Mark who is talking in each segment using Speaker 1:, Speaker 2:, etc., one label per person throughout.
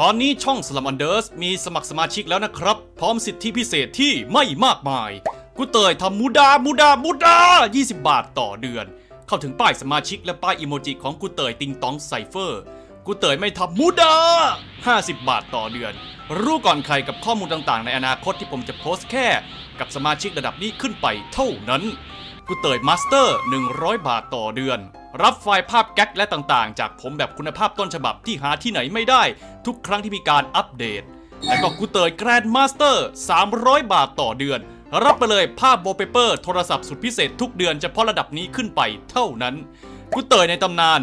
Speaker 1: ตอนนี้ช่องสลัมอันเดอร์สมีสมัครสมาชิกแล้วนะครับ พร้อมสิทธิพิเศษที่ไม่มากมาย กูเตยทำมูดา มูดา มูดา 20 บาทต่อเดือน เข้าถึงป้ายสมาชิกและป้ายอิโมจิของกูเตยติงตองไซเฟอร์ กูเตยไม่ทำมูดา 50 บาทต่อเดือน รู้ก่อนใครกับข้อมูลต่างๆ ในอนาคตที่ผมจะโพสต์แค่ กับสมาชิกระดับนี้ขึ้นไปเท่านั้น กูเตยมาสเตอร์ 100 บาทต่อเดือน รับไฟล์ภาพแก๊กและต่างๆ จากผมแบบคุณภาพต้นฉบับที่หาที่ไหนไม่ได้ ทุกครั้งที่มีการอัปเดต และก็กูเตยแกรนด์มาสเตอร์300 บาทต่อเดือน รับไปเลยภาพโบเปเปอร์โทรศัพท์สุดพิเศษทุกเดือนเฉพาะระดับนี้ขึ้นไปเท่านั้นกูเตยในตำนาน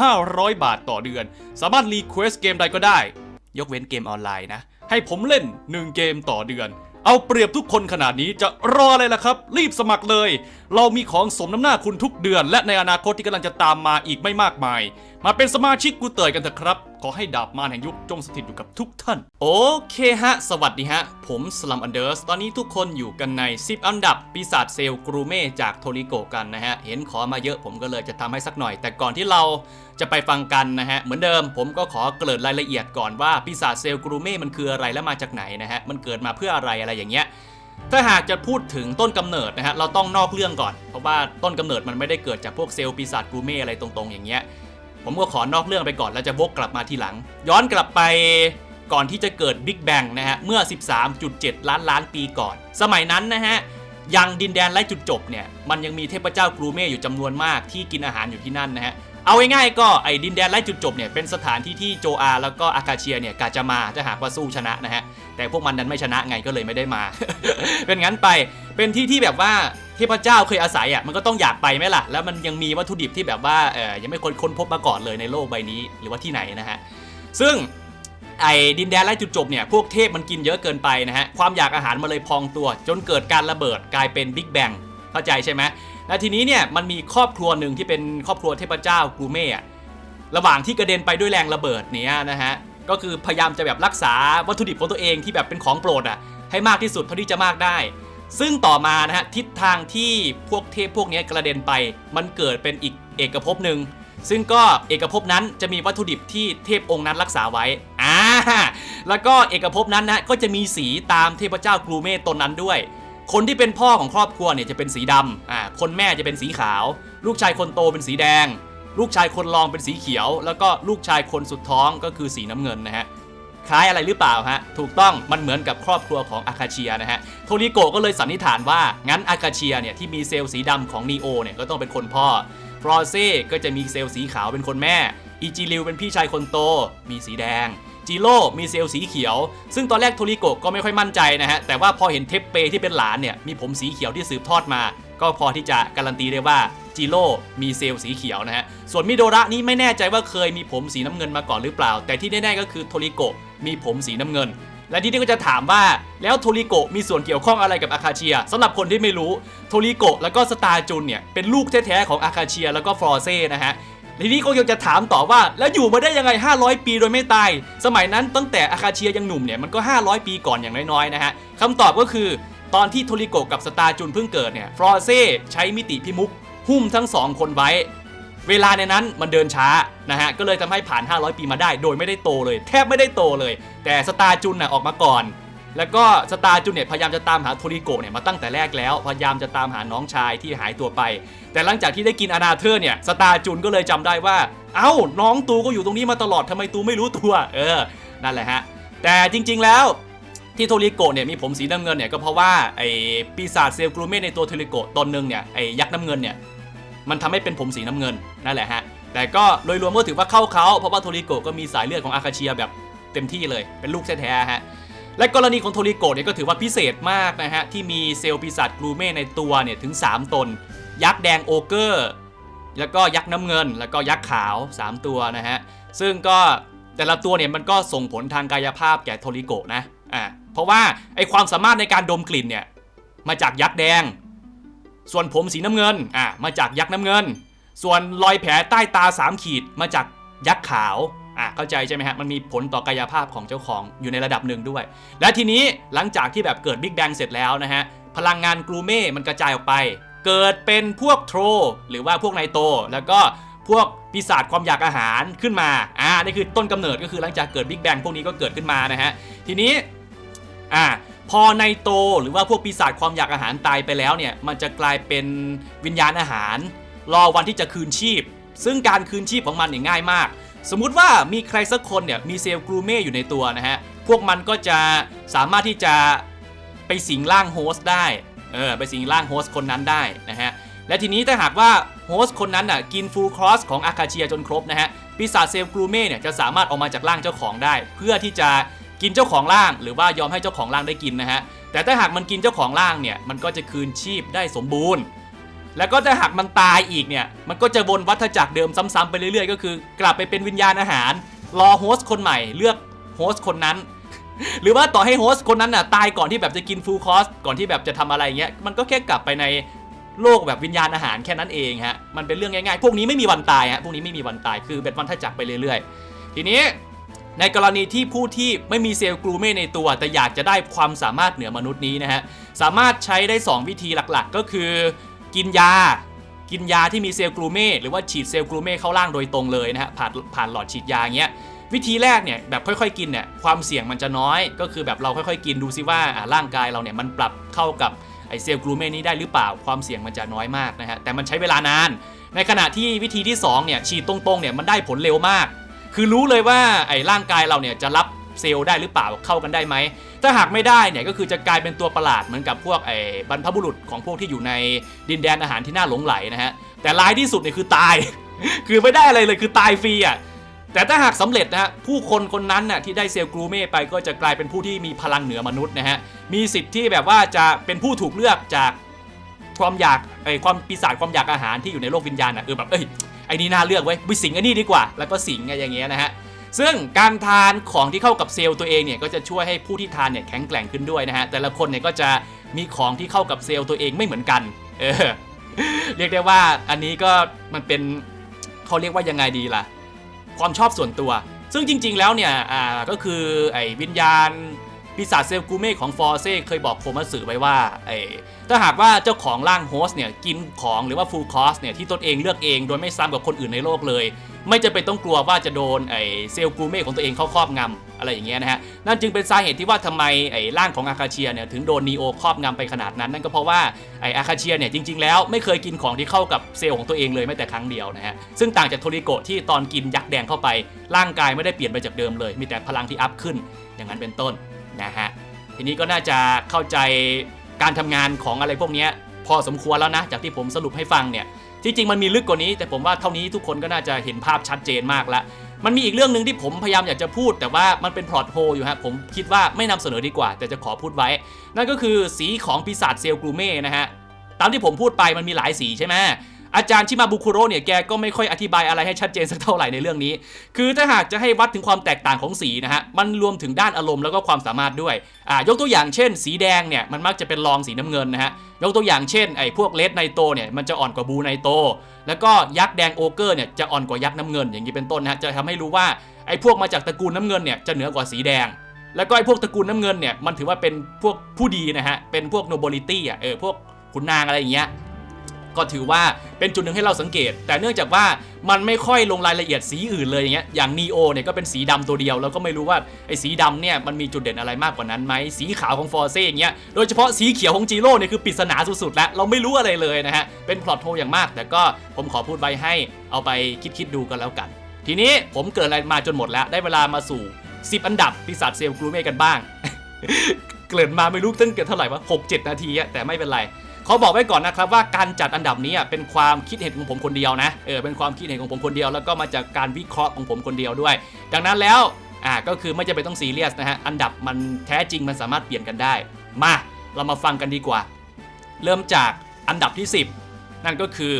Speaker 1: 1,500 บาทต่อเดือน สามารถรีเควสเกมใดก็ได้ ยกเว้นเกมออนไลน์นะ ให้ผมเล่น 1 เกมต่อเดือน เอาเปรียบทุกคนขนาดนี้จะรออะไรล่ะครับ รีบสมัครเลย เรามีของสมน้ำหน้าคุณทุกเดือน และในอนาคตที่กำลังจะตามมาอีกไม่มากมาย มาเป็นสมาชิกกูเตยกันเถอะครับ ขอให้ดาบมารแห่งยุคจงสถิตอยู่กับทุกท่าน โอเคฮะ สวัสดีฮะ ผมสลัมอันเดอร์ส ตอนนี้ทุกคนอยู่กันใน 10 อันดับ ปีศาจเซลกรูเม่จากโทริโกกันนะฮะ เห็นขอมาเยอะผมก็เลยจะทำให้สักหน่อย แต่ก่อนที่เราจะไปฟังกันนะฮะ เหมือนเดิมผมก็ขอเกริ่นรายละเอียดก่อนว่าปีศาจเซลกรูเม่มันคืออะไรและมาจากไหนนะฮะ มันเกิดมาเพื่ออะไรอะไรอย่างเงี้ยถ้าหากจะพูดถึงต้นกำเนิดนะฮะเราต้องนอกเรื่องก่อน เพราะว่าต้นกำเนิดมันไม่ได้เกิดจากพวกเซลล์ปีศาจกรูเม่อะไรตรงๆ อย่างเงี้ย ผมก็ขอนอกเรื่องไปก่อนแล้วจะวกกลับมาทีหลัง ย้อนกลับไปก่อนที่จะเกิดบิ๊กแบงนะฮะ เมื่อ 13.7 ล้านล้านปีก่อน สมัยนั้นนะฮะ ยังดินแดนไร้จุดจบเนี่ย มันยังมีเทพเจ้ากรูเม่อยู่จำนวนมากที่กินอาหารอยู่ที่นั่นนะฮะ เอาง่ายๆก็ไอ้ดินแดนไร้จุดจบเนี่ยเป็นสถานที่ที่โจอา แล้วก็อาคาเชียเนี่ยกาจะมาถ้าหากว่าสู้ชนะนะฮะ แต่พวกมันดันไม่ชนะไงก็เลยไม่ได้มา เป็นงั้นไป เป็นที่ที่แบบว่า ที่พระเจ้าเคยอาศัยอะมันก็ต้องอยากไปไหมล่ะ แล้วมันยังมีวัตถุดิบที่แบบว่าเออยังไม่ค้นพบมาก่อนเลยในโลกใบนี้หรือว่าที่ไหนนะฮะซึ่งไอ้ดินแดนไร้จุดจบเนี่ยพวกเทพมันกินเยอะเกินไปนะฮะความอยากอาหารมาเลยพองตัว จนเกิดการระเบิดกลายเป็นบิ๊กแบงเข้าใจใช่ไหมและทีนี้เนี่ยมันมีครอบครัวหนึ่งที่เป็นครอบครัวเทพเจ้ากรูเม่อะระหว่างที่กระเด็นไปด้วยแรงระเบิดเนี้ยนะฮะก็คือพยายามจะแบบรักษาวัตถุดิบของตัวเองที่แบบเป็นของโปรดอะให้มากที่สุดเท่าที่จะมากได้ ซึ่งต่อมานะฮะทิศทางที่พวกเทพพวกนี้กระเด็นไป มันเกิดเป็นอีกเอกภพหนึ่งซึ่งก็เอกภพนั้นจะมีวัตถุดิบที่เทพองค์นั้นรักษาไว้อ่าแล้วก็เอกภพนั้นนะก็จะมีสีตามเทพเจ้ากรูเม่ตนนั้นด้วย คนที่เป็นพ่อของครอบครัวเนี่ยจะเป็นสีดำอ่าคนแม่จะเป็นสีขาว ลูกชายคนโตเป็นสีแดง ลูกชายคนรองเป็นสีเขียว แล้วก็ลูกชายคนสุดท้องก็คือสีน้ำเงินนะฮะ คล้ายอะไรหรือเปล่าฮะ ถูกต้องมันเหมือนกับครอบครัวของอาคาเชียนะฮะ โทริโกก็เลยสันนิษฐานว่า งั้นอาคาเชียเนี่ยที่มีเซลล์สีดำของนีโอเนี่ยก็ต้องเป็นคนพ่อ ฟรอเซ่ก็จะมีเซลล์สีขาวเป็นคนแม่ อิจิริวเป็นพี่ชายคนโต มีสีแดง จิโร่มีเซลล์สีเขียว ซึ่งตอนแรกโทริโกก็ไม่ค่อยมั่นใจนะฮะ แต่ว่าพอเห็นเทปเปที่เป็นหลานเนี่ยมีผมสีเขียวที่สืบทอดมา ก็พอที่จะการันตีได้ว่าจิโร่มีเซลล์สีเขียวนะฮะ ส่วนมิโดระนี่ไม่แน่ใจว่าเคยมีผมสีน้ำเงินมาก่อนหรือเปล่า แต่ที่แน่ๆก็คือโทริโก มีผมสีน้ำเงิน และที่นี่ก็จะถามว่าแล้วโทริโกะมีส่วนเกี่ยวข้องอะไรกับอาคาเชียสำหรับคนที่ไม่รู้โทริโกะแล้วก็สตาร์จุนเนี่ยเป็นลูกแท้ๆของอาคาเชียแล้วก็ฟรอเซ่นะฮะทีนี้ก็ยังจะถามต่อว่าแล้วอยู่มาได้ยังไง 500 ปีโดยไม่ตาย สมัยนั้นตั้งแต่อาคาเชียยังหนุ่มเนี่ยมันก็ 500 ปีก่อนอย่างน้อยๆนะฮะคำตอบก็คือตอนที่โทริโกะกับสตาร์จุนเพิ่งเกิดเนี่ยฟรอเซ่ใช้มิติพิมุกหุ้มทั้งสองคนไว้ เวลาในนั้นมันเดินช้านะฮะก็เลยทำให้ผ่าน 500 ปีมาได้ โดยไม่ได้โตเลย แทบไม่ได้โตเลย แต่สตาร์จุนน่ะออกมาก่อน แล้วก็สตาร์จูเนี่ยพยายามจะตามหาโทริโกะเนี่ยมาตั้งแต่แรกแล้ว พยายามจะตามหาน้องชายที่หายตัวไป แต่หลังจากที่ได้กินอนาเธอร์เนี่ยสตาร์จูนก็เลยจำได้ว่า เอ้าน้องตูก็อยู่ตรงนี้มาตลอดทำไมตูไม่รู้ตัวเออนั่นแหละฮะแต่จริง ๆแล้วที่โทริโกะเนี่ยมีผมสีน้ำเงินเนี่ยก็เพราะว่าไอ้ปีศาจเซลกรูเม่ในตัวโทริโกะตนหนึ่งเนี่ยไอ้ยักษ์น้ำเงินเนี่ย มันทำให้เป็นผมสีน้ำเงินนั่นแหละฮะแต่ก็โดยรวมก็ถือว่าเข้าเขาเพราะว่าโทริโกะก็มีสายเลือดของอาคาเชียแบบเต็มที่เลยเป็นลูกแท้ๆฮะและกรณีของโทริโกะเนี่ยก็ถือว่าพิเศษมากนะฮะที่มีเซลล์ปีศาจกรูเม่ในตัวเนี่ยถึง 3 ตน ยักษ์แดงโอเกอร์ แล้วก็ยักษ์น้ำเงิน แล้วก็ยักษ์ขาว 3 ตัวนะฮะซึ่งก็แต่ละตัวเนี่ยมันก็ส่งผลทางกายภาพแก่โทริโกะนะอ่าเพราะว่าไอความสามารถในการดมกลิ่นเนี่ยมาจากยักษ์แดง ส่วนผมสีน้ำเงินอ่ามาจากยักษ์น้ำเงิน ส่วนรอยแผลใต้ตา 3 ขีดมาจากยักษ์ขาวอะเข้าใจใช่ไหมฮะมันมีผลต่อกายภาพของเจ้าของอยู่ในระดับหนึ่งด้วย และทีนี้หลังจากที่แบบเกิดบิ๊กแบงเสร็จแล้วนะฮะพลังงานกรูเม่มันกระจายออกไป เกิดเป็นพวกโทรหรือว่าพวกไนโตรแล้วก็พวกปีศาจความอยากอาหารขึ้นมา อ่า นี่คือต้นกำเนิดก็คือหลังจากเกิดบิ๊กแบงพวกนี้ก็เกิดขึ้นมานะฮะ ทีนี้ อ่า พอในโตหรือว่าพวกปีศาจความอยากอาหารตายไปแล้วเนี่ยมันจะกลายเป็นวิญญาณอาหาร รอวันที่จะคืนชีพ ซึ่งการคืนชีพของมันเนี่ยง่ายมาก สมมุติว่ามีใครสักคนเนี่ยมีเซลล์กรูเม่อยู่ในตัวนะฮะพวกมันก็จะสามารถที่จะไปสิงร่างโฮสต์ได้เออไปสิงร่างโฮสต์คนนั้นได้นะฮะและทีนี้ถ้าหากว่าโฮสต์คนนั้นน่ะกินฟูลครอสของอาคาเชียจนครบนะฮะปีศาจเซลล์กรูเม่เนี่ยจะสามารถออกมาจากร่างเจ้าของได้ เพื่อที่จะ กินเจ้าของร่าง หรือว่ายอมให้เจ้าของร่างได้กินนะฮะแต่ถ้าหากมันกินเจ้าของร่างเนี่ยมันก็จะคืนชีพได้สมบูรณ์ แล้วก็ถ้าหากมันตายอีกเนี่ยมันก็จะวนวัฏจักรเดิมซ้ำๆไปเรื่อยๆ ก็คือ กลับไปเป็นวิญญาณอาหาร รอโฮสต์คนใหม่เลือกโฮสต์คนนั้น หรือว่าต่อให้โฮสต์คนนั้นน่ะตายก่อนที่แบบจะกินฟูลคอร์สก่อนที่แบบจะทำอะไรเงี้ยมันก็แค่กลับไปในโลกแบบวิญญาณอาหารแค่นั้นเองฮะมันเป็นเรื่องง่ายๆ พวกนี้ไม่มีวันตายฮะพวกนี้ไม่มีวันตายคือเป็นวัฏจักรไปเรื่อยๆ ทีนี้ ในกรณีที่ผู้ที่ไม่มีเซลล์กลูเม่ในตัว แต่อยากจะได้ความสามารถเหนือมนุษย์นี้นะฮะสามารถใช้ได้ 2 วิธีหลักๆ ก็คือ กินยา กินยาที่มีเซลล์กลูเม่หรือว่าฉีดเซลล์กลูเม่เข้าร่างโดยตรงเลยนะฮะผ่านผ่านหลอดฉีดยาเงี้ยวิธีแรกเนี่ยแบบค่อยๆกินเนี่ยความเสี่ยงมันจะน้อย ก็คือแบบเราค่อยๆ กินดูซิว่าอ่าร่างกายเราเนี่ยมันปรับเข้ากับไอเซลล์กลูเม่นี้ได้หรือเปล่าความเสี่ยงมันจะน้อยมากนะฮะแต่มันใช้เวลานาน ในขณะที่วิธีที่สองเนี่ยฉีดตรงๆเนี่ยมันได้ผลเร็วมาก คือรู้เลยว่าไอ้ร่างกายเราเนี่ยจะรับเซลล์ได้หรือเปล่าเข้ากันได้ไหม ถ้าหากไม่ได้เนี่ยก็คือจะกลายเป็นตัวประหลาดเหมือนกับพวกไอ้บรรพบุรุษของพวกที่อยู่ในดินแดนอาหารที่น่าหลงไหลนะฮะแต่ร้ายที่สุดเนี่ยคือตาย คือไม่ได้อะไรเลยคือตายฟรีอะแต่ถ้าหากสำเร็จนะฮะผู้คนคนนั้นน่ะที่ได้เซลล์กรูเม่ไปก็จะกลายเป็นผู้ที่มีพลังเหนือมนุษย์นะฮะมีสิทธิ์ที่แบบว่าจะเป็นผู้ถูกเลือกจากความอยากไอ้ความปีศาจความอยากอาหารที่อยู่ในโลกวิญญาณอะเออแบบเอ้ย อ้นี่น่าเลือกไว้ไปสิงไอ้นี่ดีกว่า แล้วก็สิงไงอย่างเงี้ยนะฮะซึ่งการทานของที่เข้ากับเซลล์ตัวเองเนี่ยก็จะช่วยให้ผู้ที่ทานเนี่ยแข็งแกร่งขึ้นด้วยนะฮะแต่ละคนเนี่ยก็จะมีของที่เข้ากับเซลล์ตัวเองไม่เหมือนกันเออเรียกได้ว่าอันนี้ก็มันเป็นเขาเรียกว่ายังไงดีล่ะ ความชอบส่วนตัว ซึ่งจริง ๆ แล้วเนี่ยอ่าก็คือไอ้วิญญาณ ปีศาจเซลกูเม่ของฟอร์เซ่เคยบอกโคมัสึไว้ว่าไอ้ถ้าหากว่าเจ้าของร่างโฮสเนี่ยกินของหรือว่าฟูลคอร์สเนี่ยที่ตนเองเลือกเองโดยไม่ซ้ำกับคนอื่นในโลกเลย ไม่จะเป็นต้องกลัวว่าจะโดนไอ้เซลกูเม่ของตัวเองเข้าครอบงำอะไรอย่างเงี้ยนะฮะนั่นจึงเป็นสาเหตุที่ว่าทำไมไอ้ร่างของอาคาเชียเนี่ยถึงโดนนีโอครอบงำไปขนาดนั้นนั่นก็เพราะว่าไอ้อาคาเชียเนี่ยจริง ๆ แล้วไม่เคยกินของที่เข้ากับเซลล์ของตัวเองเลยแม้แต่ครั้งเดียวนะฮะซึ่งต่างจากโทริโกะที่ตอนกินยักษ์แดงเข้าไป ร่างกายไม่ได้เปลี่ยนไปจากเดิมเลย มีแต่พลังที่อัพขึ้นอย่างนั้นเป็นต้น นะฮะทีนี้ก็น่าจะเข้าใจการทำงานของอะไรพวกนี้พอสมควรแล้วนะ จากที่ผมสรุปให้ฟังเนี่ยที่จริงมันมีลึกกว่านี้ แต่ผมว่าเท่านี้ทุกคนก็น่าจะเห็นภาพชัดเจนมากล้วมันมีอีกเรื่องหนึ่งที่ผมพยายามอยากจะพูด แต่ว่ามันเป็นพลอตโฮอยู่ฮะผมคิดว่าไม่นำเสนอดีกว่า แต่จะขอพูดไว้ นั่นก็คือสีของปีศาจเซลกลูเม่นะฮะตามที่ผมพูดไปมันมีหลายสีใช่ไหม อาจารย์ชิมาบุคุโร่เนี่ยแกก็ไม่ค่อยอธิบายอะไรให้ชัดเจนสักเท่าไหร่ในเรื่องนี้ คือถ้าหากจะให้วัดถึงความแตกต่างของสีนะฮะมันรวมถึงด้านอารมณ์แล้วก็ความสามารถด้วยอ่ายกตัวอย่างเช่น สีแดงเนี่ยมันมักจะเป็นรองสีน้ำเงินนะฮะยกตัวอย่างเช่นไอ้พวกเลดไนโตเนี่ยมันจะอ่อนกว่าบูไนโตแล้วก็ยักษ์แดงโอเกอร์เนี่ยจะอ่อนกว่ายักษ์น้ำเงิน อย่างนี้เป็นต้นนะฮะจะทำให้รู้ว่าไอ้พวกมาจากตระกูลน้ำเงินเนี่ยจะเหนือกว่าสีแดงแล้วก็ไอ้พวกตระกูลน้ำเงินเนี่ยมันถือว่าเป็นพวกผู้ดีนะฮะเป็นพวกโนบิลิตี้อะเออพวกขุนนางอะไรอย่างเงี้ย ก็ถือว่าเป็นจุดหนึ่งให้เราสังเกต แต่เนื่องจากว่ามันไม่ค่อยลงรายละเอียดสีอื่นเลยอย่างเงี้ยอย่างนีโอเนี่ยก็เป็นสีดำตัวเดียว แล้วก็ไม่รู้ว่าไอ้สีดำเนี่ยมันมีจุดเด่นอะไรมากกว่านั้นไหมสีขาวของฟอร์เซ่อย่างเงี้ยโดยเฉพาะสีเขียวของจีโร่เนี่ยคือปริศนาสุดๆแล้วเราไม่รู้อะไรเลยนะฮะเป็นพล็อตโฮอย่างมาก แต่ก็ผมขอพูดไว้ให้เอาไปคิดๆดูกันแล้วกัน ทีนี้ผมเกิดอะไรมาจนหมดแล้วได้เวลามาสู่ 10 อันดับปีศาจเซลล์กรูเม่กันบ้าง เกริ่นมาไม่รู้ตั้งเกิดเท่าไหร่วะหกเจ็ดนาทีอะแต่ไม่เป็นไร เขาบอกไว้ก่อนนะครับว่าการจัดอันดับนี้เป็นความคิดเห็นของผมคนเดียวนะเออเป็นความคิดเห็นของผมคนเดียวแล้วก็มาจากการวิเคราะห์ของผมคนเดียวด้วย ดังนั้นแล้วอ่าก็คือไม่จำเป็นต้องซีเรียสนะฮะอันดับมันแท้จริงมันสามารถเปลี่ยนกันได้ มาเรามาฟังกันดีกว่า เริ่มจากอันดับที่ 10 นั่นก็คือ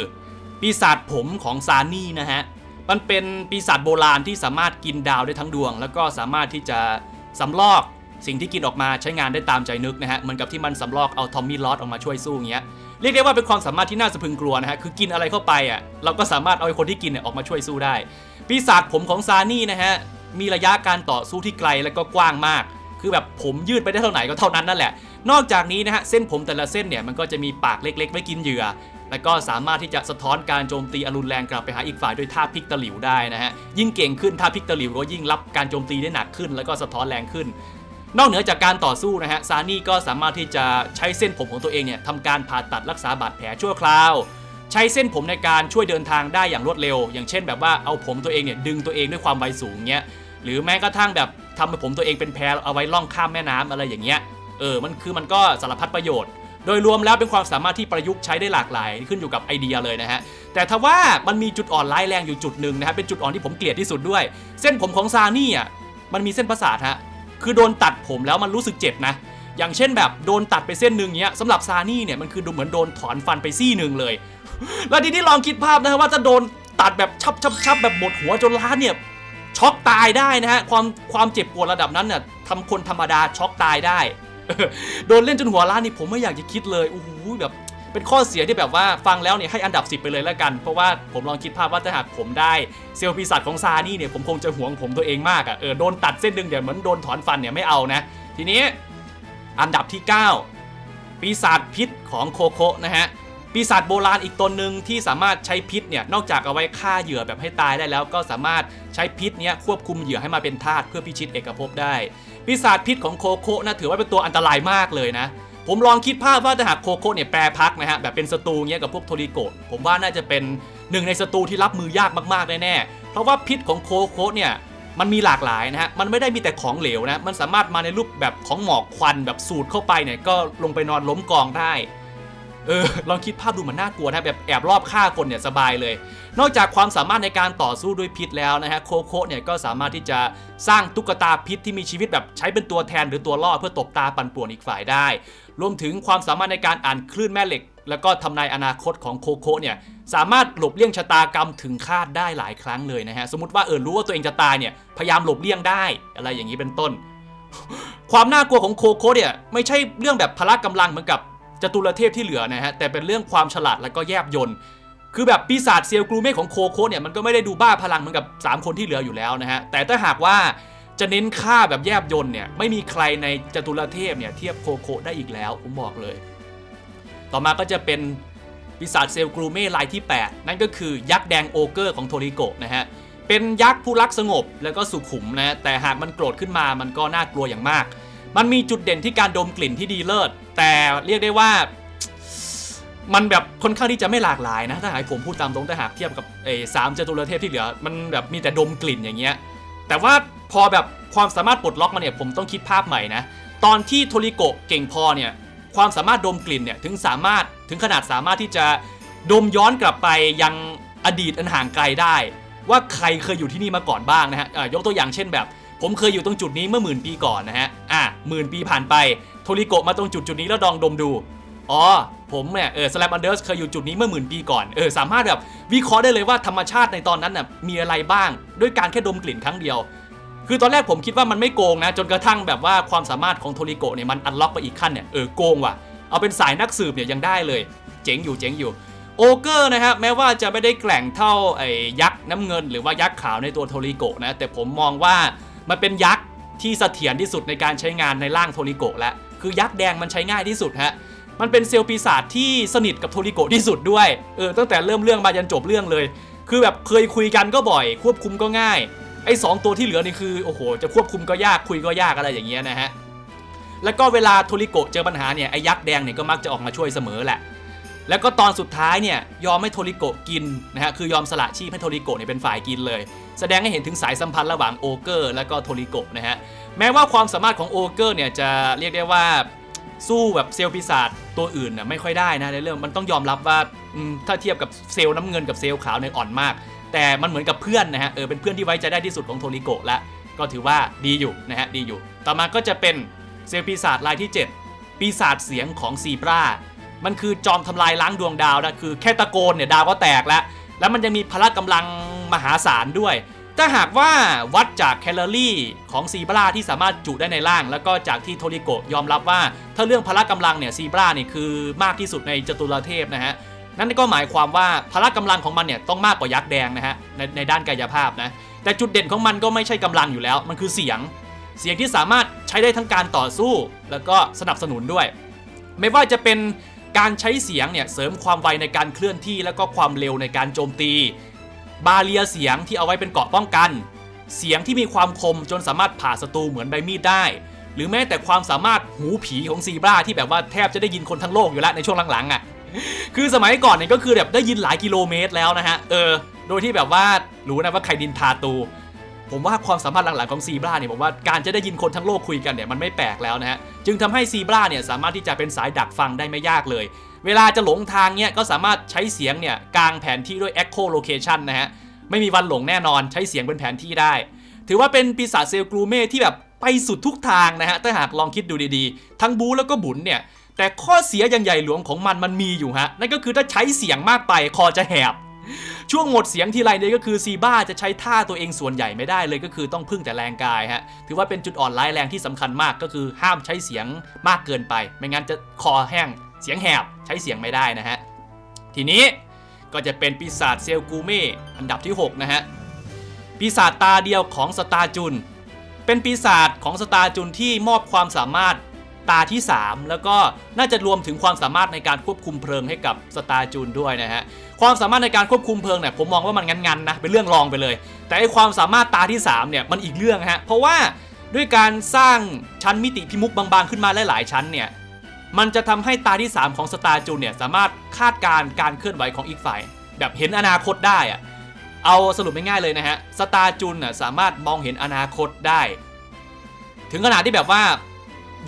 Speaker 1: ปีศาจผมของซานี่นะฮะมันเป็นปีศาจโบราณที่สามารถกินดาวได้ทั้งดวง แล้วก็สามารถที่จะสำลอก สิ่งที่กินออกมาใช้งานได้ตามใจนึกนะฮะเหมือนกับที่มันสำลอกเอาทอมมี่ลอสออกมาช่วยสู้เงี้ยเรียกได้ว่าเป็นความสามารถที่น่าสะพรึงกลัวนะฮะคือกินอะไรเข้าไปอะเราก็สามารถเอาไอ้คนที่กินเนี่ยออกมาช่วยสู้ได้ ปีศาจผมของซานี่นะฮะมีระยะการต่อสู้ที่ไกลและก็กว้างมาก คือแบบผมยืดไปได้เท่าไหร่ก็เท่านั้นนั่นแหละ นอกจากนี้นะฮะเส้นผมแต่ละเส้นเนี่ยมันก็จะมีปากเล็กๆ ไว้กินเหยื่อแล้วก็สามารถที่จะสะท้อนการโจมตีอรุณแรงกลับไปหาอีกฝ่ายด้วยท่าพิกตะหลิวได้นะฮะยิ่งเก่งขึ้นท่าพิกตะหลิวก็ยิ่งรับการโจมตีได้หนักขึ้น แล้วก็สะท้อนแรงขึ้น นอกเหนือจากการต่อสู้นะฮะซานี่ก็สามารถที่จะใช้เส้นผมของตัวเองเนี่ยทำการผ่าตัดรักษาบาดแผลชั่วคราว ใช้เส้นผมในการช่วยเดินทางได้อย่างรวดเร็ว อย่างเช่นแบบว่าเอาผมตัวเองเนี่ยดึงตัวเองด้วยความไวสูงเงี้ยหรือแม้กระทั่งแบบทำให้ผมตัวเองเป็นแพเอาไว้ล่องข้ามแม่น้ำอะไรอย่างเงี้ยเออมันคือมันก็สารพัดประโยชน์ โดยรวมแล้วเป็นความสามารถที่ประยุกต์ใช้ได้หลากหลาย ขึ้นอยู่กับไอเดียเลยนะฮะแต่ถ้าว่ามันมีจุดอ่อนร้ายแรงอยู่จุดหนึ่งนะฮะเป็นจุดอ่อนที่ผมเกลียดที่สุดด้วย เส้นผมของซานี่อะมันมีเส้นประสาทฮะ คือโดนตัดผมแล้วมันรู้สึกเจ็บนะ อย่างเช่นแบบโดนตัดไปเส้นหนึ่งเนี้ยสำหรับซานี่เนี่ยมันคือดูเหมือนโดนถอนฟันไปซี่หนึ่งเลย แล้วทีนี้ลองคิดภาพนะฮะว่าจะโดนตัดแบบชับชับชับแบบหมดหัวจนล้านเนี่ยช็อกตายได้นะฮะความความเจ็บปวดระดับนั้นเนี่ยทำคนธรรมดาช็อกตายได้ โดนเล่นจนหัวล้านนี่ผมไม่อยากจะคิดเลยโอ้โหแบบ เป็นข้อเสียที่แบบว่าฟังแล้วเนี่ยให้อันดับ 10 ไปเลยแล้วกัน เพราะว่าผมลองคิดภาพว่าถ้าหากผมได้เซลล์ปีศาจของซานี่เนี่ยผมคงจะหวงผมตัวเองมากอะ่ะเออโดนตัดเส้นหนึ่งเดี๋ยวเหมือนโดนถอนฟันเนี่ยไม่เอานะ ทีนี้อันดับที่ 9 ปีศาจพิษของโคโคะนะฮะปีศาจโบราณอีกตนหนึ่งที่สามารถใช้พิษเนี่ยนอกจากเอาไว้ฆ่าเหยื่อแบบให้ตายได้แล้วก็สามารถใช้พิษเนี้ยควบคุมเหยื่อให้มาเป็นทาสเพื่อพิชิตเอกภพได้ ปีศาจพิษของโคโคะนะถือว่าเป็นตัวอันตรายมากเลยนะ ผมลองคิดภาพว่าถ้าหากโคโค่เนี่ยแปรพักนะฮะแบบเป็นศัตรูเงี้ยกับพวกโทริโกะผมว่าน่าจะเป็นหนึ่งในศัตรูที่รับมือยากมากๆแน่ๆเพราะว่าพิษของโคโค่เนี่ยมันมีหลากหลายนะฮะ มันไม่ได้มีแต่ของเหลวนะ มันสามารถมาในรูปแบบของหมอกควันแบบสูดเข้าไปเนี่ยก็ลงไปนอนล้มกองได้ เออลองคิดภาพดูมันน่ากลัวนะแบบแอบรอบฆ่าคนเนี่ยสบายเลย นอกจากความสามารถในการต่อสู้ด้วยพิษแล้วนะฮะโคโค่เนี่ยก็สามารถที่จะสร้างตุ๊กตาพิษที่มีชีวิตแบบใช้เป็นตัวแทนหรือตัวล่อเพื่อตบตาปั่นป่วนอีกฝ่ายได้ รวมถึงความสามารถในการอ่านคลื่นแม่เหล็ก แล้วก็ทำนายอนาคตของโคโค่เนี่ยสามารถหลบเลี่ยงชะตากรรมถึงคาดได้หลายครั้งเลยนะฮะสมมติว่าเออรู้ว่าตัวเองจะตายเนี่ยพยายามหลบเลี่ยงได้อะไรอย่างนี้เป็นต้น ความน่ากลัวของโคโค่เนี่ยไม่ใช่เรื่องแบบพละกำลังเหมือนกับ จตุรเทพที่เหลือนะฮะแต่เป็นเรื่องความฉลาดและก็แยบยนต์คือแบบปีศาจเซียวกรูเมของโคโค่เนี่ยมันก็ไม่ได้ดูบ้าพลังเหมือนกับ 3 คนที่เหลืออยู่แล้วนะฮะแต่ถ้าหากว่าจะเน้นฆ่าแบบแยบยนต์เนี่ยไม่มีใครในจตุรเทพเนี่ยเทียบโคโค่ได้อีกแล้วผมบอกเลย ต่อมาก็จะเป็นปีศาจเซลกรูเม่ลายที่ 8 นั่นก็คือยักษ์แดงโอเกอร์ของโทริโกะนะฮะเป็นยักษ์ผู้รักสงบแล้วก็สุขุมนะแต่หากมันโกรธขึ้นมามันก็น่ากลัวอย่างมาก มันมีจุดเด่นที่การดมกลิ่นที่ดีเลิศ แต่เรียกได้ว่า มันแบบค่อนข้างที่จะไม่หลากหลายนะ ถ้าหากผมพูดตามตรงแต่หากเทียบกับเออสามจตุรเทพที่เหลือ มันแบบมีแต่ดมกลิ่นอย่างเงี้ย แต่ว่าพอแบบความสามารถปลดล็อกมาเนี่ยผมต้องคิดภาพใหม่นะ ตอนที่โทริโกะเก่งพอเนี่ยความสามารถดมกลิ่นเนี่ยถึงสามารถถึงขนาดสามารถที่จะดมย้อนกลับไปยังอดีตอันห่างไกลได้ ว่าใครเคยอยู่ที่นี่มาก่อนบ้างนะฮะยกตัวอย่างเช่นแบบ ผมเคยอยู่ตรงจุดนี้เมื่อหมื่นปีก่อนนะฮะ อะหมื่นปีผ่านไป โทริโกะมาตรงจุดจุดนี้แล้วลองดมดู อ๋อ ผมเนี่ยเออสแลมอันเดอร์สเคยอยู่จุดนี้เมื่อหมื่นปีก่อน เออสามารถแบบวิเคราะห์ได้เลยว่าธรรมชาติในตอนนั้นน่ะมีอะไรบ้าง ด้วยการแค่ดมกลิ่นครั้งเดียว คือตอนแรกผมคิดว่ามันไม่โกงนะ จนกระทั่งแบบว่าความสามารถของโทริโกะเนี่ยมันอันล็อกไปอีกขั้นเนี่ย เออโกงว่ะ เอาเป็นสายนักสืบเนี่ยยังได้เลย เจ๋งอยู่เจ๋งอยู่โอเกอร์นะครับแม้ว่าจะไม่ได้แกร่งเท่าไอ้ยักษ์น้ำเงิน หรือว่ายักษ์ขาวในตัวโทริโกะนะแต่ผมมองว่า มันเป็นยักษ์ที่เสถียรที่สุดในการใช้งานในร่างโทริโกะแล้วคือยักษ์แดงมันใช้ง่ายที่สุดฮะมันเป็นเซลล์ปีศาจที่สนิทกับโทริโกะที่สุดด้วยเออตั้งแต่เริ่มเรื่องมายันจบเรื่องเลย คือแบบเคยคุยกันก็บ่อย ควบคุมก็ง่ายไอ้สองตัวที่เหลือนี่คือโอ้โหจะควบคุมก็ยากคุยก็ยากอะไรอย่างเงี้ยนะฮะแล้วก็เวลาโทริโกะเจอปัญหาเนี่ยไอ้ยักษ์แดงเนี่ยก็มักจะออกมาช่วยเสมอแหละ แล้วก็ตอนสุดท้ายเนี่ยยอมให้โทริโกะกินนะฮะคือยอมสละชีพให้โทริโกะเนี่ยเป็นฝ่ายกินเลย แสดงให้เห็นถึงสายสัมพันธ์ระหว่างโอเกอร์ และก็โทริโกะนะฮะแม้ว่าความสามารถของโอเกอร์เนี่ยจะเรียกได้ว่าสู้แบบเซลล์ปีศาจตัวอื่นน่ะไม่ค่อยได้นะในเรื่องมันต้องยอมรับว่าถ้าเทียบกับเซลล์น้ำเงินกับเซลล์ขาวเนี่ยอ่อนมาก แต่มันเหมือนกับเพื่อนนะฮะเออเป็นเพื่อนที่ไว้ใจได้ที่สุดของโทริโกะและก็ถือว่าดีอยู่นะฮะดีอยู่ ต่อมาก็จะเป็นเซลล์ปีศาจรายที่ 7 ปีศาจเสียงของซีบรา มันคือจอมทำลายล้างดวงดาวนะคือแค่ตะโกนเนี่ยดาวก็แตกแล้ว แล้วมันยังมีพละกำลังมหาศาลด้วย ถ้าหากว่าวัดจากแคลอรี่ของซีบราที่สามารถจุได้ในร่าง แล้วก็จากที่โทริโกะยอมรับว่า ถ้าเรื่องพละกำลังเนี่ยซีบราเนี่ยคือมากที่สุดในจตุรเทพนะฮะนั่นก็หมายความว่าพละกำลังของมันเนี่ยต้องมากกว่ายักษ์แดงนะฮะในในด้านกายภาพนะแต่จุดเด่นของมันก็ไม่ใช่กำลังอยู่แล้ว มันคือเสียง เสียงที่สามารถใช้ได้ทั้งการต่อสู้ แล้วก็สนับสนุนด้วย ไม่ว่าจะเป็น การใช้เสียงเนี่ยเสริมความไวในการเคลื่อนที่แล้วก็ความเร็วในการโจมตี บาเรียเสียงที่เอาไว้เป็นเกราะป้องกัน เสียงที่มีความคมจนสามารถผ่าศัตรูเหมือนใบมีดได้ หรือแม้แต่ความสามารถหูผีของซีบราที่แบบว่าแทบจะได้ยินคนทั้งโลกอยู่แล้วในช่วงหลังๆอะคือสมัยก่อนเนี่ยก็คือแบบได้ยินหลายกิโลเมตรแล้วนะฮะเออโดยที่แบบว่ารู้นะว่าใครดินทาตู ผมว่าความสามารถหลังๆของซีบราเนี่ยผมว่าการจะได้ยินคนทั้งโลกคุยกันเนี่ยมันไม่แปลกแล้วนะฮะจึงทำให้ซีบราเนี่ยสามารถที่จะเป็นสายดักฟังได้ไม่ยากเลย เวลาจะหลงทางเนี่ยก็สามารถใช้เสียงเนี่ยกางแผนที่ด้วย Echo Location นะฮะไม่มีวันหลงแน่นอนใช้เสียงเป็นแผนที่ได้ ถือว่าเป็นปีศาจเซลกรูเม่ที่แบบไปสุดทุกทางนะฮะถ้าหากลองคิดดูดีๆ ทั้งบูแล้วก็บุญเนี่ยแต่ข้อเสียอย่างใหญ่หลวงของมันมันมีอยู่ฮะนั่นก็คือถ้าใช้เสียงมากไปคอจะแหบ ช่วงหมดเสียงทีไรเนี่ยก็คือซีบ้าจะใช้ท่าตัวเองส่วนใหญ่ไม่ได้เลยก็คือต้องพึ่งแต่แรงกายฮะถือว่าเป็นจุดอ่อนร้ายแรงที่สำคัญมากก็คือห้ามใช้เสียงมากเกินไป ไม่งั้นจะคอแห้งเสียงแหบใช้เสียงไม่ได้นะฮะทีนี้ก็จะเป็นปีศาจเซลกูเม่อันดับที่6นะฮะปีศาจตาเดียวของสตาจุน เป็นปีศาจของสตาจุนที่มอบความสามารถตาที่ 3 แล้วก็น่าจะรวมถึงความสามารถในการควบคุมเพลิงให้กับสตาจุนด้วยนะฮะ ความสามารถในการควบคุมเพลิงเนี่ยผมมองว่ามันงันๆนะเป็นเรื่องรองไปเลย แต่ไอความสามารถตาที่3เนี่ยมันอีกเรื่องฮะเพราะว่าด้วยการสร้างชั้นมิติพิมุกบางๆขึ้นมาหลายๆชั้นเนี่ยมันจะทำให้ตาที่ 3 ของสตาร์จูนเนี่ยสามารถคาดการณ์การเคลื่อนไหวของอีกฝ่าย แบบเห็นอนาคตได้อะเอาสรุปง่ายๆเลยนะฮะสตาร์จูนน่ะสามารถมองเห็นอนาคตได้ ถึงขนาดที่แบบว่า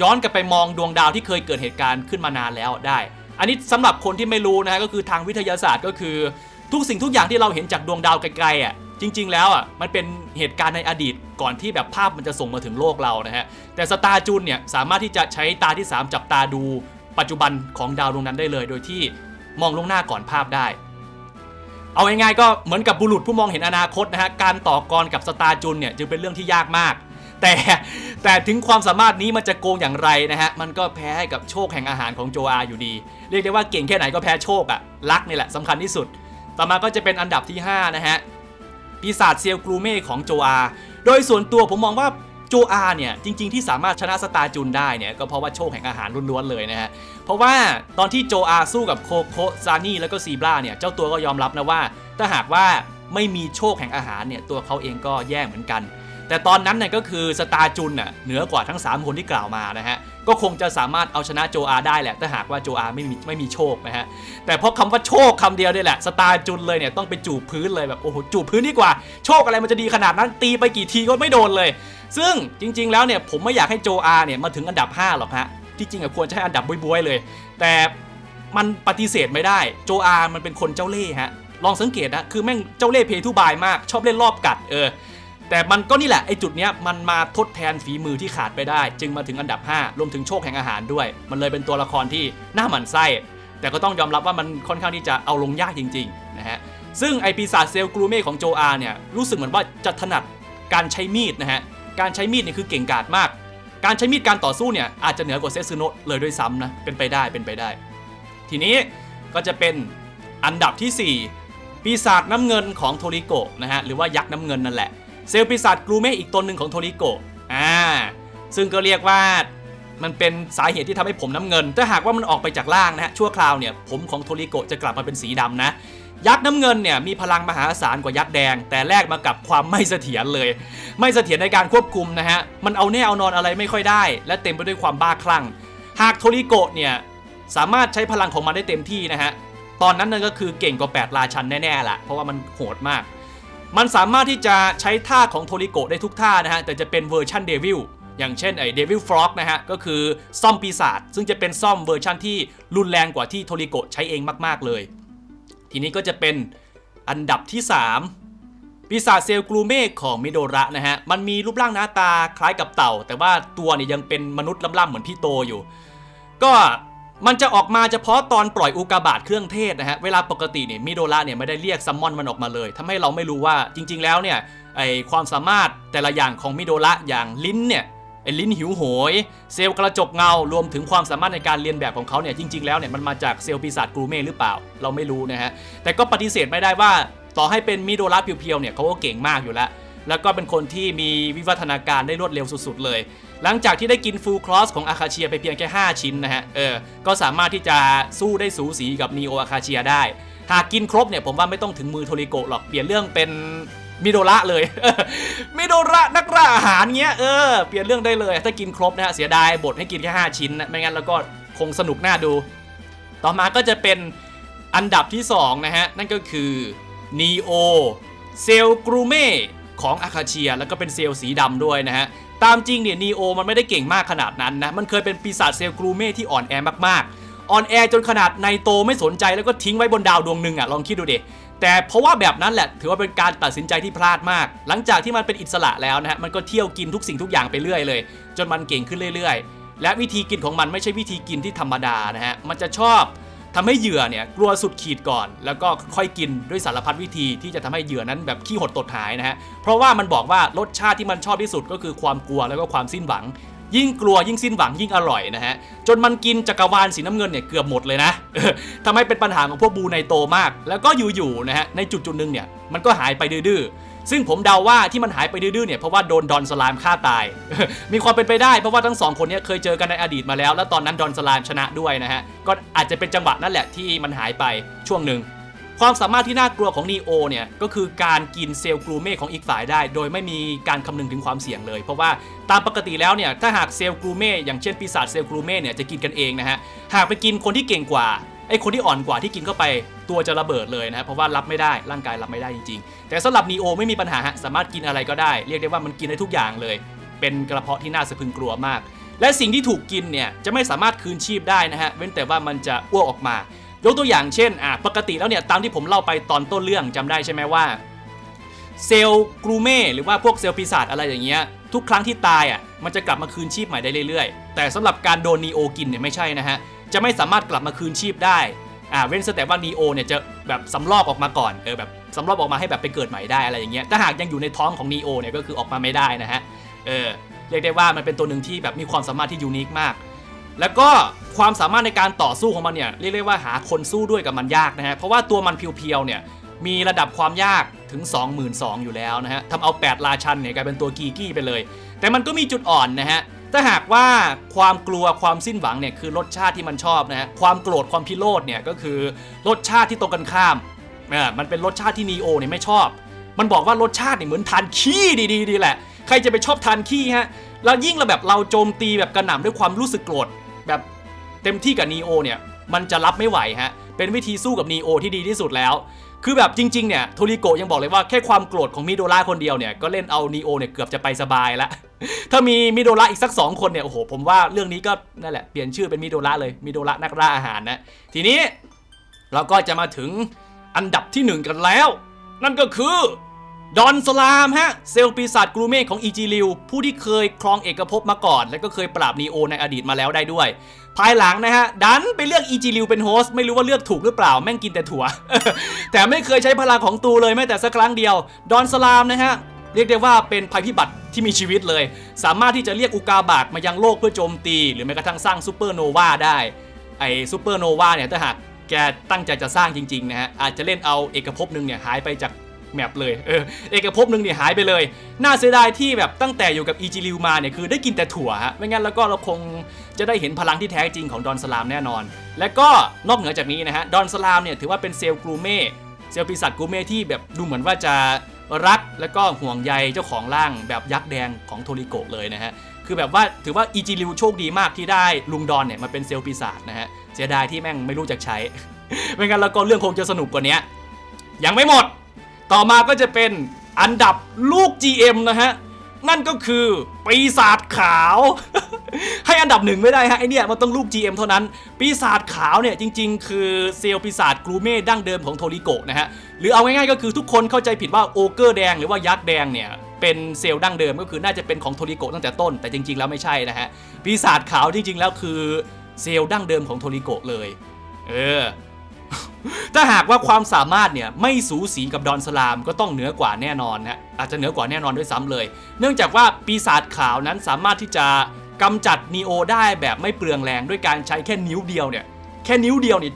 Speaker 1: ย้อนกลับไปมองดวงดาวที่เคยเกิดเหตุการณ์ขึ้นมานานแล้วได้ อันนี้สำหรับคนที่ไม่รู้นะฮะก็คือทางวิทยาศาสตร์ก็คือ ทุกสิ่งทุกอย่างที่เราเห็นจากดวงดาวไกลๆอะจริง ๆ แล้วอะมันเป็นเหตุการณ์ในอดีตก่อนที่แบบภาพมันจะส่งมาถึงโลกเรานะฮะแต่สตาร์จูนเนี่ยสามารถที่จะใช้ตาที่ 3 จับตาดูปัจจุบันของดาวดวงนั้นได้เลย โดยที่มองล่วงหน้าก่อนภาพได้ เอาง่ายๆก็เหมือนกับบุรุษผู้มองเห็นอนาคตนะฮะการต่อกรกับสตาร์จูนเนี่ยจึงเป็นเรื่องที่ยากมาก แต่แต่ถึงความสามารถนี้มันจะโกงอย่างไรนะฮะ มันก็แพ้ให้กับโชคแห่งอาหารของโจอาอยู่ดี เรียกได้ว่าเก่งแค่ไหนก็แพ้โชคอะลักนี่แหละสำคัญที่สุด ต่อมาก็จะเป็นอันดับที่ 5 นะฮะ ปีศาจเซียวกรูเม่ของโจอา โดยส่วนตัวผมมองว่าโจอาเนี่ยจริง ๆที่สามารถชนะสตาร์จุนได้เนี่ยก็เพราะว่าโชคแห่งอาหารล้วนๆเลยนะฮะ เพราะว่าตอนที่โจอาสู้กับโคโคซานี่แล้วก็ซีบราเนี่ยเจ้าตัวก็ยอมรับนะว่า ถ้าหากว่าไม่มีโชคแห่งอาหารเนี่ยตัวเขาเองก็แย่เหมือนกัน แต่ตอนนั้นเนี่ยก็คือสตาจุนน่ะเหนือกว่าทั้ง 3 คนที่กล่าวมานะฮะ ก็คงจะสามารถเอาชนะโจอาได้แหละ ถ้าหากว่าโจอาไม่มีไม่มีโชคนะฮะ แต่เพราะคำว่าโชคคำเดียวนี่แหละ สตาจุนเลยเนี่ยต้องไปจูบพื้นเลยแบบโอ้โหจูบพื้นดีกว่า โชคอะไรมันจะดีขนาดนั้นตีไปกี่ทีก็ไม่โดนเลย ซึ่งจริง ๆ แล้วเนี่ยผมไม่อยากให้โจอาเนี่ยมาถึงอันดับ 5 หรอกฮะ ที่จริงอะควรจะให้อันดับบวยๆเลย แต่มันปฏิเสธไม่ได้ โจอามันเป็นคนเจ้าเล่ห์ฮะ ลองสังเกตนะ คือแม่งเจ้าเล่ห์เพทุบายมาก ชอบเล่นรอบกัด เออ แต่มันก็นี่แหละไอ้จุดเนี้ยมันมาทดแทนฝีมือที่ขาดไปได้ จึงมาถึงอันดับ 5 รวมถึงโชคแห่งอาหารด้วย มันเลยเป็นตัวละครที่น่าหมั่นไส้ แต่ก็ต้องยอมรับว่ามันค่อนข้างที่จะเอาลงยากจริงๆนะฮะซึ่งไอปีศาจเซลกรูเม่ของโจอาเนี่ยรู้สึกเหมือนว่าจะถนัดการใช้มีดนะฮะการใช้มีดเนี่ยคือเก่งกาจมาก การใช้มีดการต่อสู้เนี่ยอาจจะเหนือกว่าเซซึโนะเลยด้วยซ้ำนะเป็นไปได้เป็นไปได้ ทีนี้ก็จะเป็นอันดับที่ 4 ปีศาจน้ำเงินของโทริโกะนะฮะหรือว่ายักษ์น้ำเงินนั่นแหละ เซลล์ปีศาจกรูเมอีกตนหนึ่งของโทริโกะอ่าซึ่งก็เรียกว่ามันเป็นสาเหตุที่ทำให้ผมน้ำเงิน ถ้าหากว่ามันออกไปจากล่างนะฮะชั่วคราวเนี่ยผมของโทริโกะจะกลับมาเป็นสีดำนะ ยักษ์น้ำเงินเนี่ยมีพลังมหาศาลกว่ายักษ์แดง แต่แลกมากับความไม่เสถียรเลย ไม่เสถียรในการควบคุมนะฮะมันเอาแน่เอานอนอะไรไม่ค่อยได้ และเต็มไปด้วยความบ้าคลั่ง หากโทริโกะเนี่ยสามารถใช้พลังของมันได้เต็มที่นะฮะตอนนั้นนั่นก็คือเก่งกว่า 8 ราชันแน่ๆละเพราะว่ามันโหดมาก มันสามารถที่จะใช้ท่าของโทริโกได้ทุกท่านะฮะ แต่จะเป็นเวอร์ชันเดวิลอย่างเช่นไอ้เดวิลฟรอกนะฮะ ก็คือซ่อมปีศาจซึ่งจะเป็นซ่อมเวอร์ชันที่รุนแรงกว่าที่โทริโกใช้เองมาก ๆ เลย ทีนี้ก็จะเป็นอันดับที่ 3 ปีศาจเซลกลูเม่ของมิโดระนะฮะ มันมีรูปร่างหน้าตาคล้ายกับเต่า แต่ว่าตัวเนี่ยยังเป็นมนุษย์ล่ำๆเหมือนพี่โตอยู่ ก็ มันจะออกมาเฉพาะตอนปล่อยอุกกาบาตเครื่องเทศนะฮะ เวลาปกติเนี่ยมิโดระเนี่ยไม่ได้เรียกซัมมอนมันออกมาเลยทำให้เราไม่รู้ว่าจริง ๆ แล้วเนี่ยไอความสามารถแต่ละอย่างของมิโดระอย่างลิ้นเนี่ยไอลิ้นหิวโหย เซลล์กระจกเงารวมถึงความสามารถในการเรียนแบบของเขาเนี่ยจริง ๆ แล้วเนี่ยมันมาจากเซลล์ปีศาจกรูเม่หรือเปล่า เราไม่รู้นะฮะ แต่ก็ปฏิเสธไม่ได้ว่าต่อให้เป็นมิโดระเพียวๆเนี่ยเขาก็เก่งมากอยู่แล้ว แล้วก็เป็นคนที่มีวิวัฒนาการได้รวดเร็วสุด ๆ เลย หลังจากที่ได้กินฟูลครอสของอาคาเชียไปเพียงแค่ 5 ชิ้นนะฮะ เออ ก็สามารถที่จะสู้ได้สูสีกับนีโออาคาเชียได้ หากกินครบเนี่ยผมว่าไม่ต้องถึงมือโทริโกหรอก เปลี่ยนเรื่องเป็นมิโดระเลยมิโดระนักล่าอาหารเงี้ย เออ เปลี่ยนเรื่องได้เลย ถ้ากินครบนะฮะ เสียดายบทให้กินแค่ 5 ชิ้นนะไม่งั้นแล้วก็คงสนุกน่าดู ต่อมาก็จะเป็นอันดับที่ 2 นะฮะ นั่นก็คือ Neo เซลกรูเม่ของอาคาเชีย แล้วก็เป็นเซลสีดำด้วยนะฮะ ตามจริงเนี่ย Neo มันไม่ได้เก่งมากขนาดนั้นนะ มันเคยเป็นปีศาจเซลกรูเม่ที่อ่อนแอมากๆ อ่อนแอจนขนาดในโตไม่สนใจแล้วก็ทิ้งไว้บนดาวดวงหนึ่งอะลองคิดดูเดิแต่เพราะว่าแบบนั้นแหละถือว่าเป็นการตัดสินใจที่พลาดมาก หลังจากที่มันเป็นอิสระแล้วนะฮะมันก็เที่ยวกินทุกสิ่งทุกอย่างไปเรื่อยเลย จนมันเก่งขึ้นเรื่อย ๆ และวิธีกินของมันไม่ใช่วิธีกินที่ธรรมดานะฮะมันจะชอบ ทำให้เหยื่อเนี่ยกลัวสุดขีดก่อน แล้วก็ค่อยกินด้วยสารพัดวิธีที่จะทำให้เหยื่อนั้นแบบขี้หดตดหายนะฮะเพราะว่ามันบอกว่ารสชาติที่มันชอบที่สุดก็คือความกลัวแล้วก็ความสิ้นหวัง ยิ่งกลัวยิ่งสิ้นหวังยิ่งอร่อยนะฮะจนมันกินจักรวาลสีน้ำเงินเนี่ยเกือบหมดเลยนะทำให้เป็นปัญหาของพวกบูไนโตมาก แล้วก็อยู่ๆนะฮะในจุดจุดหนึ่งเนี่ยมันก็หายไปดื้อ ซึ่งผมเดาว่าที่มันหายไปดื้อเนี่ยเพราะว่าโดนดอนสลามฆ่าตาย มีความเป็นไปได้เพราะว่าทั้งสองคนเนี้เคยเจอกันในอดีตมาแล้ว แล้วตอนนั้นดอนสลามชนะด้วยนะฮะ ก็อาจจะเป็นจังหวะนั่นแหละที่มันหายไปช่วงหนึ่ง ความสามารถที่น่ากลัวของนีโอเนี่ยก็คือการกินเซลล์กลูเมของอีกฝ่ายได้ โดยไม่มีการคำนึงถึงความเสี่ยงเลย เพราะว่าตามปกติแล้วเนี่ยถ้าหากเซลล์กลูเมอย่างเช่นปีศาจเซลล์กลูเมเนี่ยจะกินกันเองนะฮะหากไปกินคนที่เก่งกว่า ไอ้คนที่อ่อนกว่าที่กินเข้าไปตัวจะระเบิดเลยนะฮะเพราะว่ารับไม่ได้ร่างกายรับไม่ได้จริงๆ แต่สำหรับนีโอไม่มีปัญหาฮะสามารถกินอะไรก็ได้ เรียกได้ว่ามันกินได้ทุกอย่างเลย เป็นกระเพาะที่น่าสะพึงกลัวมาก และสิ่งที่ถูกกินเนี่ยจะไม่สามารถคืนชีพได้นะฮะเว้นแต่ว่ามันจะอ้วกออกมายกตัวอย่างเช่นอะปกติแล้วเนี่ยตามที่ผมเล่าไปตอนต้นเรื่องจำได้ใช่ไหมว่าเซลล์กรูเม่หรือว่าพวกเซลล์ปีศาจอะไรอย่างเงี้ยทุกครั้งที่ตายอะมันจะกลับมาคืนชีพใหม่ได้เรื่อยๆ แต่สำหรับการโดนนีโอกินเนี่ยไม่ใช่นะฮะ จะไม่สามารถกลับมาคืนชีพได้อ่าเว้นแต่ว่านีโอเนี่ยจะแบบสำรอกออกมาก่อนเออแบบสำรอกออกมาให้แบบไปเกิดใหม่ได้อะไรอย่างเงี้ยถ้าหากยังอยู่ในท้องของนีโอเนี่ยก็คือออกมาไม่ได้นะฮะเออเรียกได้ว่ามันเป็นตัวหนึ่งที่แบบมีความสามารถที่ยูนิคมาก แล้วก็ความสามารถในการต่อสู้ของมันเนี่ยเรียกได้ว่าหาคนสู้ด้วยกับมันยากนะฮะเพราะว่าตัวมันเพียวๆเนี่ยมีระดับความยากถึง 22,000อยู่แล้วนะฮะทำเอา 8 ราชันเนี่ยกลายเป็นตัวกีกี้ไปเลย แต่มันก็มีจุดอ่อนนะฮะ ถ้าหากว่าความกลัวความสิ้นหวังเนี่ยคือรสชาติที่มันชอบนะฮะความโกรธความพิโรธเนี่ยก็คือรสชาติที่ตรงกันข้ามอ่ามันเป็นรสชาติที่นีโอเนี่ยไม่ชอบ มันบอกว่ารสชาติเนี่ยเหมือนทานขี้ดีๆดีแหละ ใครจะไปชอบทานขี้ฮะแล้วยิ่งเราแบบเราโจมตีแบบกระหน่ำด้วยความรู้สึกโกรธแบบเต็มที่กับนีโอเนี่ยมันจะรับไม่ไหวฮะเป็นวิธีสู้กับนีโอที่ดีที่สุดแล้ว คือแบบจริงๆเนี่ยโทริโกยังบอกเลยว่าแค่ความโกรธของมิโดระคนเดียวเนี่ยก็เล่นเอานีโอเนี่ยเกือบจะไปสบายละถ้ามีมิโดระอีกสักสองคนเนี่ยโอ้โหผมว่าเรื่องนี้ก็นั่นแหละเปลี่ยนชื่อเป็นมิโดระเลยมิโดระนักล่าอาหารนะทีนี้เราก็จะมาถึงอันดับที่หนึ่งกันแล้ว นั่นก็คือ ดอนสลามฮะ เซลล์ปีศาจกรูเม่ของอีจีริวผู้ที่เคยครองเอกภพมาก่อน และก็เคยปราบนีโอในอดีตมาแล้วได้ด้วย ภายหลังนะฮะ ดันไปเลือกอีจีริวเป็นโฮสต์ไม่รู้ว่าเลือกถูกหรือเปล่าแม่งกินแต่ถั่ว แต่ไม่เคยใช้พลังของตูเลยแม้แต่สักครั้งเดียว ดอนสลามนะฮะเรียกได้ว่าเป็นภัยพิบัติที่มีชีวิตเลย สามารถที่จะเรียกอุกาบาตมายังโลกเพื่อโจมตี หรือแม้กระทั่งสร้างซูเปอร์โนวาได้ไอซูเปอร์โนวาเนี่ยถ้าหากแกตั้งใจจะสร้างจริงๆนะฮะอาจจะเล่นเอาเอกภพหนึ่งเนี่ยหายไปจาก แมปเลย เออ เอกภพหนึ่งเนี่ยหายไปเลย น่าเสียดายที่แบบตั้งแต่อยู่กับอีจิริวมาเนี่ยคือได้กินแต่ถั่วฮะ ไม่งั้นแล้วก็เราคงจะได้เห็นพลังที่แท้จริงของดอนสลามแน่นอน และก็นอกเหนือจากนี้นะฮะ ดอนสลามเนี่ยถือว่าเป็นเซลล์กรูเม่เซลล์ปีศาจกรูเม่ที่แบบดูเหมือนว่าจะรักและก็ห่วงใยเจ้าของร่างแบบยักษ์แดงของโทริโกะเลยนะฮะ คือแบบว่าถือว่าอีจิริวโชคดีมากที่ได้ลุงดอนเนี่ยมาเป็นเซลล์ปีศาจนะฮะ เสียดายที่แม่งไม่รู้จักใช้ ไม่งั้นแล้วก็เรื่องคงจะสนุกกว่านี้ยังไม่หมด ต่อมาก็จะเป็นอันดับลูก GM นะฮะ นั่นก็คือปีศาจขาว ให้อันดับหนึ่งไม่ได้ฮะไอเนี่ยมันต้องลูก GM เท่านั้น ปีศาจขาวเนี่ยจริง ๆ คือเซลล์ปีศาจกรูเม่ดั้งเดิมของโทริโกะนะฮะ หรือเอาง่ายๆก็คือทุกคนเข้าใจผิดว่าโอเกอร์แดงหรือว่ายักษ์แดงเนี่ยเป็นเซลล์ดั้งเดิมก็คือน่าจะเป็นของโทริโกะตั้งแต่ต้นแต่จริง ๆ แล้วไม่ใช่นะฮะปีศาจขาวจริง ๆ แล้วคือเซลล์ดั้งเดิมของโทริโกะเลย เออ ถ้าหากว่าความสามารถเนี่ยไม่สูสีกับดอนสลามก็ต้องเหนือกว่าแน่นอนนะอาจจะเหนือกว่าแน่นอนด้วยซ้ำเลย เนื่องจากว่าปีศาจขาวนั้นสามารถที่จะกำจัดนีโอได้แบบไม่เปลืองแรงด้วยการใช้แค่นิ้วเดียวเนี่ยแค่นิ้วเดียวนี่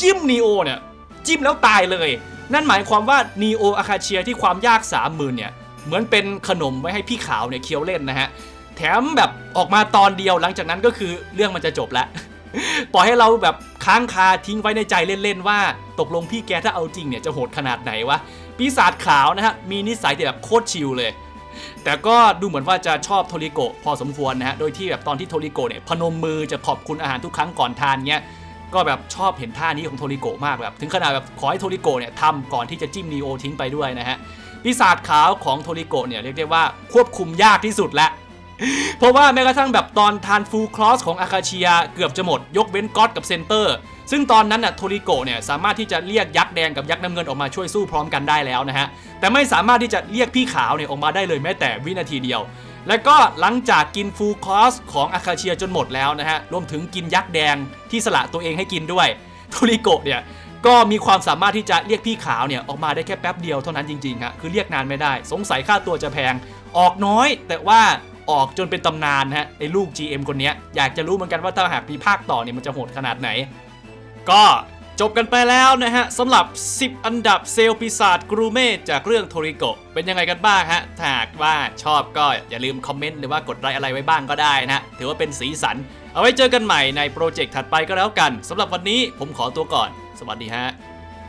Speaker 1: จิ้มนีโอเนี่ยจิ้มแล้วตายเลย นั่นหมายความว่านีโออาคาเชียที่ความยาก30,000เนี่ยเหมือนเป็นขนมไว้ให้พี่ขาวเนี่ยเคี้ยวเล่นนะฮะแถมแบบออกมาตอนเดียวหลังจากนั้นก็คือเรื่องมันจะจบแล้วปล่อยให้เราแบบ ค้างคาทิ้งไว้ในใจเล่นๆว่า ตกลงพี่แกถ้าเอาจริงเนี่ยจะโหดขนาดไหนวะปีศาจขาวนะฮะมีนิสัยแบบโคตรชิลเลย แต่ก็ดูเหมือนว่าจะชอบโทริโกะพอสมควรนะฮะโดยที่แบบตอนที่โทริโกะเนี่ยพนมมือจะขอบคุณอาหารทุกครั้งก่อนทานเงี้ยก็แบบชอบเห็นท่านี้ของโทริโกะมากแบบถึงขนาดแบบขอให้โทริโกะเนี่ยทำก่อนที่จะจิ้มนีโอทิ้งไปด้วยนะฮะปีศาจขาวของโทริโกะเนี่ยเรียกได้ว่าควบคุมยากที่สุดแล้ว เพราะว่าแม้กระทั่งแบบตอนทานฟูลคลอสของอาคาเชียเกือบจะหมด ยกเว้นก็อตกับเซนเตอร์ ซึ่งตอนนั้นน่ะโทริโกะเนี่ยสามารถที่จะเรียกยักษ์แดงกับยักษ์น้ำเงินออกมาช่วยสู้พร้อมกันได้แล้วนะฮะ แต่ไม่สามารถที่จะเรียกพี่ขาวเนี่ยออกมาได้เลยแม้แต่วินาทีเดียว และก็หลังจากกินฟูลคอสของอาคาเชียจนหมดแล้วนะฮะ รวมถึงกินยักษ์แดงที่สละตัวเองให้กินด้วย โทริโกะเนี่ยก็มีความสามารถที่จะเรียกพี่ขาวเนี่ยออกมาได้แค่แป๊บเดียวเท่านั้นจริงๆฮะ คือเรียกนานไม่ได้ สงสัยค่าตัวจะแพง ออกน้อย แต่ว่า ออกจนเป็นตำนานฮะไอ้ลูก GM คนนี้อยากจะรู้เหมือนกันว่าถ้าหากมีภาคต่อเนี่ยมันจะโหดขนาดไหน ก็จบกันไปแล้วนะฮะสำหรับ 10 อันดับเซลปีศาจกรูเม่จากเรื่องโทริโกะเป็นยังไงกันบ้างฮะถ้าหากว่าชอบก็อย่าลืมคอมเมนต์หรือว่ากดไลค์อะไรไว้บ้างก็ได้นะฮะถือว่าเป็นสีสัน เอาไว้เจอกันใหม่ในโปรเจกต์ถัดไปก็แล้วกันสำหรับวันนี้ผมขอตัวก่อน สวัสดีฮะ